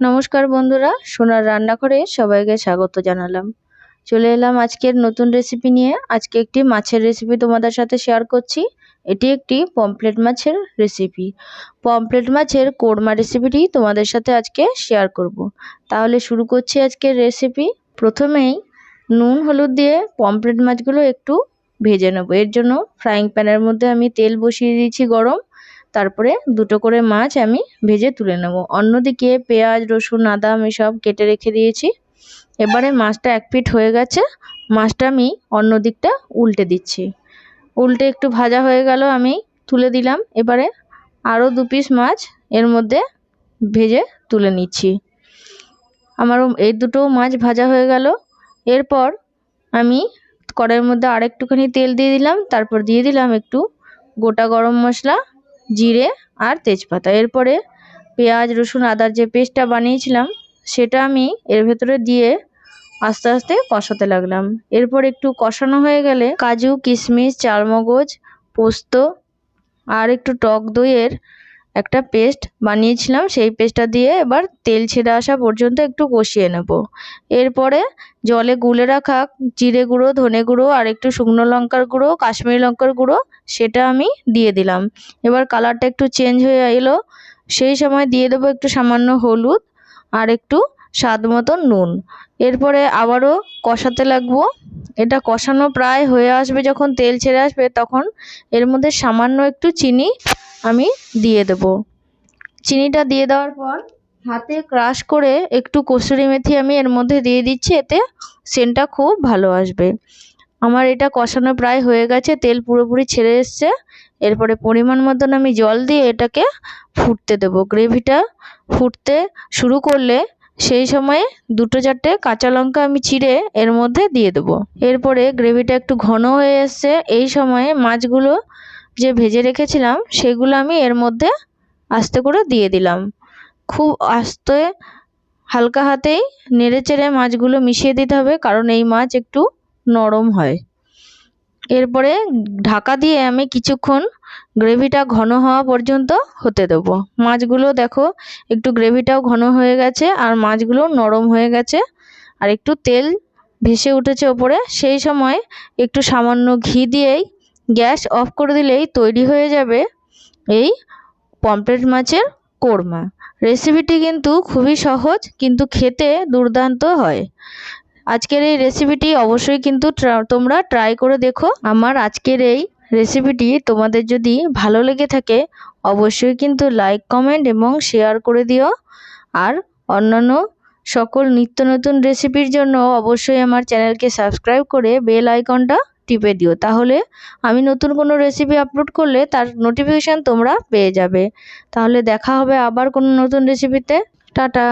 নমস্কার বন্ধুরা, সোনার রান্নাঘরে সবাইকে স্বাগত জানালাম। চলে এলাম আজকের নতুন রেসিপি নিয়ে। আজকে একটি মাছের রেসিপি তোমাদের সাথে শেয়ার করছি। এটি একটি পমপ্লেট মাছের রেসিপি পমপ্লেট মাছের কোরমা রেসিপিটি তোমাদের সাথে আজকে শেয়ার করব। তাহলে শুরু করছি আজকের রেসিপি প্রথমেই নুন, হলুদ দিয়ে পমপ্লেট মাছগুলো একটু ভেজে নেব। এর জন্য ফ্রাইং প্যানের মধ্যে আমি তেল বসিয়ে দিয়েছি গরম। তারপরে দুটো করে মাছ আমি ভেজে তুলে নেব। অন্যদিকে পেঁয়াজ, রসুন আদা আমি সব কেটে রেখে দিয়েছি। এবারে মাছটা এক পিঠ হয়ে গেছে। মাছটা আমি অন্য দিকটা উল্টে দিচ্ছি। উল্টে একটু ভাজা হয়ে গেল, আমি তুলে দিলাম। এবারে আরও দু পিস মাছ এর মধ্যে ভেজে তুলে নিচ্ছি। আমারও এই দুটো মাছ ভাজা হয়ে গেল। এরপর আমি কড়াইয়ের মধ্যে আর একটুখানি তেল দিয়ে দিলাম। তারপর দিয়ে দিলাম একটু গোটা গরম মশলা জিরে আর তেজপাতা। এরপরে পেঁয়াজ, রসুন, আদার যে পেস্টটা বানিয়েছিলাম, সেটা আমি এর ভেতরে দিয়ে আস্তে আস্তে কষাতে লাগলাম। এরপর একটু কষানো হয়ে গেলে কাজু, কিশমিশ চালমগজ পোস্ত আর একটু টক দইয়ের একটা পেস্ট বানিয়েছিলাম, সেই পেস্টটা দিয়ে এবার তেল ছেড়ে আসা পর্যন্ত একটু কষিয়ে নেব। এরপরে জলে গুলে রাখা জিরে গুঁড়ো, ধনে গুঁড়ো আর একটু শুকনো লঙ্কার গুঁড়ো, কাশ্মীরি লঙ্কার গুঁড়ো, সেটা আমি দিয়ে দিলাম। এবার কালারটা একটু চেঞ্জ হয়ে এলো, সেই সময় দিয়ে দেবো একটু সামান্য হলুদ আর একটু স্বাদ মতো নুন। এরপরে আবারও কষাতে লাগবো। এটা কষানো প্রায় হয়ে আসবে, যখন তেল ছেড়ে আসবে, তখন এর মধ্যে সামান্য একটু চিনি আমি দিয়ে দেব। চিনিটা দিয়ে দেওয়ার পর হাতে ক্রাশ করে একটু কসুরি মেথি আমি এর মধ্যে দিয়ে দিচ্ছি, এতে সেন্টটা খুব ভালো আসবে। আমার এটা কষানো প্রায় হয়ে গেছে, তেল পুরোপুরি ছেড়ে এসছে। এরপরে পরিমাণ মতন আমি জল দিয়ে এটাকে ফুটতে দেব। গ্রেভিটা ফুটতে শুরু করলে সেই সময়ে দুটো চারটে কাঁচা লঙ্কা আমি চিড়ে এর মধ্যে দিয়ে দেবো। এরপরে গ্রেভিটা একটু ঘন হয়ে এসছে, এই সময়ে মাছগুলো যে ভেজে রেখেছিলাম, সেগুলো আমি এর মধ্যে আস্তে করে দিয়ে দিলাম। খুব আস্তে, হালকা হাতেই নেড়ে চেড়ে মাছগুলো মিশিয়ে দিতে হবে, কারণ এই মাছ একটু নরম হয়। এরপরে ঢাকা দিয়ে আমি কিছুক্ষণ গ্রেভিটা ঘন হওয়া পর্যন্ত হতে দেবো। মাছগুলো দেখো, একটু গ্রেভিটাও ঘন হয়ে গেছে, আর মাছগুলো নরম হয়ে গেছে, আর একটু তেল ভেসে উঠেছে ওপরে। সেই সময় একটু সামান্য ঘি দিয়েই গ্যাস অফ করে দিলেই তৈরি হয়ে যাবে এই পমফ্রেট মাছের কোরমা। রেসিপিটি কিন্তু খুবই সহজ, কিন্তু খেতে দুর্দান্ত হয়। আজকের এই রেসিপিটি অবশ্যই কিন্তু তোমরা ট্রাই করে দেখো। আমার আজকের এই রেসিপিটি তোমাদের যদি ভালো লেগে থাকে, অবশ্যই কিন্তু লাইক, কমেন্ট এবং শেয়ার করে দিও। আর অন্যান্য সকল নিত্য নতুন রেসিপির জন্য অবশ্যই আমার চ্যানেলকে সাবস্ক্রাইব করে বেল আইকনটা টিপে দিও। তাহলে আমি নতুন কোনো রেসিপি আপলোড করলে তার নোটিফিকেশান তোমরা পেয়ে যাবে। তাহলে দেখা হবে আবার কোনো নতুন রেসিপিতে টাটা।